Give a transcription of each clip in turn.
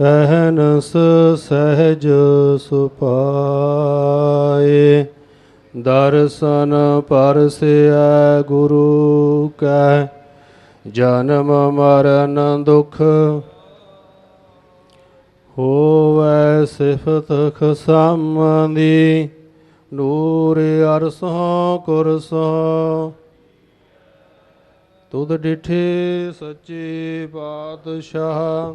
ਅਹਨਸ ਸਹਿਜ ਸੁਪਾਏ। ਦਰਸ਼ਨ ਪਰਸਿਐ ਗੁਰੂ ਕੈ, ਜਨਮ ਮਰਨ ਦੁਖ ਹੋਵੈ ਸਿਫਤ ਖਸਮਦੀ ਨੂਰ ਅਰਸੋਂ ਕੁਰਸੋਂ। ਤੁਧ ਡਿਠੇ ਸੱਚੇ ਪਾਤਸ਼ਾਹ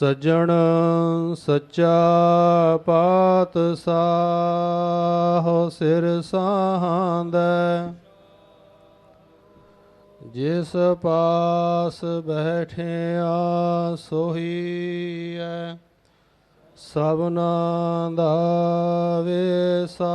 ਸੱਜਣ ਸੱਚਾ ਪਾਤ ਪਾਤਸ਼ਾਹ ਸਿਰ ਸਾਹਾਂਦਾ ਜਿਸ ਪਾਸ ਬੈਠਿਆ ਸੋਹੀਐ ਸਭਨਾ ਦਾ ਵੇਸਾ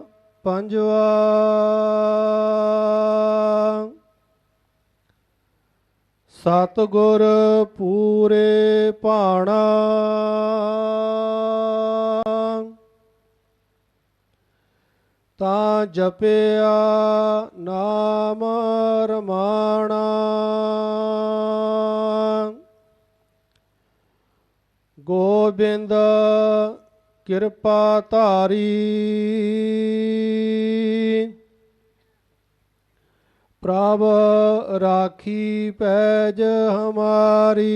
ਪੰਜਵਾ ਸਤਗੁਰ ਪੂਰੇ ਭਾਣਾ ਤਾਂ ਜਪਿਆ ਨਾਮ ਰਮਾਣਾ ਗੋਬਿੰਦ ਕਿਰਪਾ ਧਾਰੀ। ਪ੍ਰਭ ਰਾਖੀ ਪੈਜ ਹਮਾਰੀ।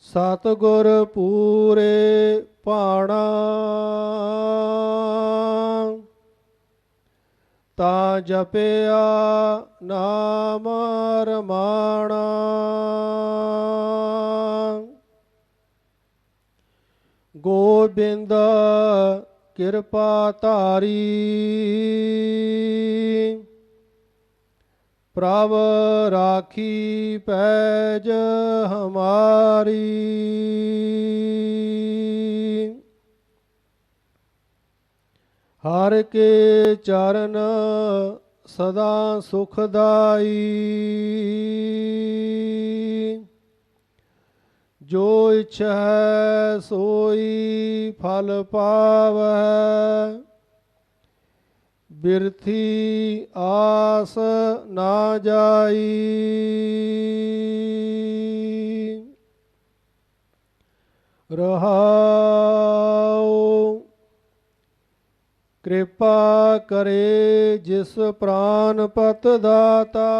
ਸਤਗੁਰ ਪੂਰੇ ਭਾਣਾ ਤਾਂ ਜਪਿਆ ਨਾਮ ਰਮਾਣਾ। ਗੋਬਿੰਦ ਕਿਰਪਾ ਧਾਰੀ। ਪ੍ਰਭ ਰਾਖੀ ਪੈਜ ਹਮਾਰੀ। ਹਰ ਕੇ ਚਰਨ ਸਦਾ ਸੁਖਦਾਈ। ਜੋ ਇਛਾ ਹੈ ਸੋਈ ਫਲ ਪਾਵੈ ਬਿਰਥੀ ਆਸ ਨਾ ਜਾਈ। ਰਹਾਉ ਕਿਰਪਾ ਕਰੇ ਜਿਸ ਪ੍ਰਾਨ ਪਤ ਦਾਤਾ।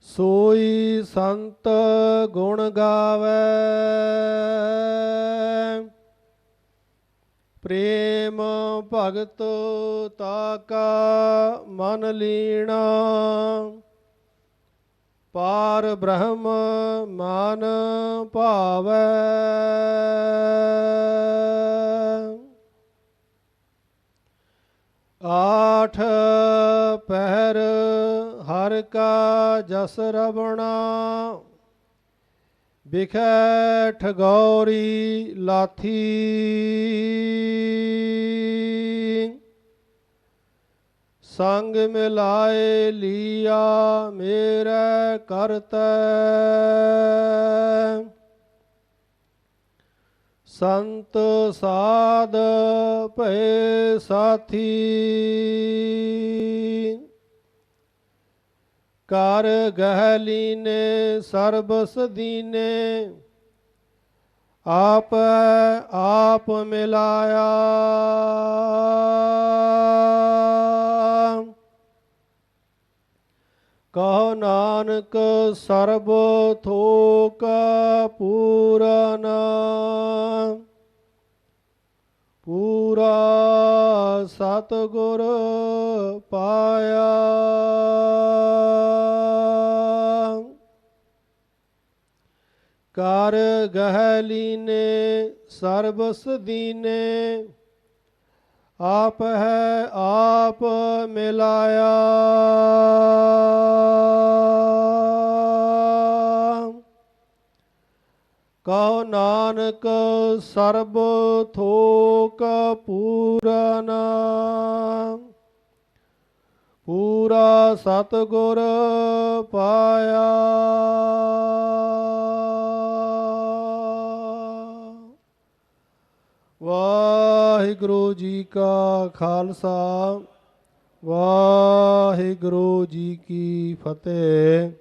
ਸੋਈ ਸੰਤ ਗੁਣ ਗਾਵੇ। ਪ੍ਰੇਮ ਭਗਤ ਤਾਕਾ ਮਨ ਲੀਣਾ। ਪਾਰ ਬ੍ਰਹਮ ਮਨ ਭਾਵੈ। ਆਠ ਪਹਿਰ ਹਰ ਕਾ ਜਸ ਰਵਣਾ ਬਿਖੈ ਠਗੌਰੀ ਲਾਥੀ। ਸੰਗ ਮਿਲਾਏ ਲੀਆ ਮੇਰੇ ਕਰਤੈ। ਸੰਤ ਸਾਧ ਭਏ ਸਾਥੀ। ਕਰ ਗਹਿਲੀ ਨੇ ਸਰਬਸ ਦੀਨੇ ਆਪ ਆਪ ਮਿਲਾਇਆ। ਕਹੋ ਨਾਨਕ ਸਰਬ ਥੋਕ ਪੂਰਨ। ਪੂਰਾ ਸਤਿਗੁਰ ਪਾਇਆ। ਕਰ ਗਹਿਲੀ ਨੇ ਸਰਬਸ ਦੀਨੇ ਆਪ ਹੈ ਆਪ ਮਿਲਾਇਆ। ਕਹੋ ਨਾਨਕ ਸਰਬ ਥੋਕ ਪੂਰਨ। ਪੂਰਾ ਸਤਿਗੁਰ ਪਾਇਆ। ਵਾਹਿਗੁਰੂ ਜੀ ਕਾ ਖਾਲਸਾ। ਵਾਹਿਗੁਰੂ ਜੀ ਕੀ ਫਤਿਹ।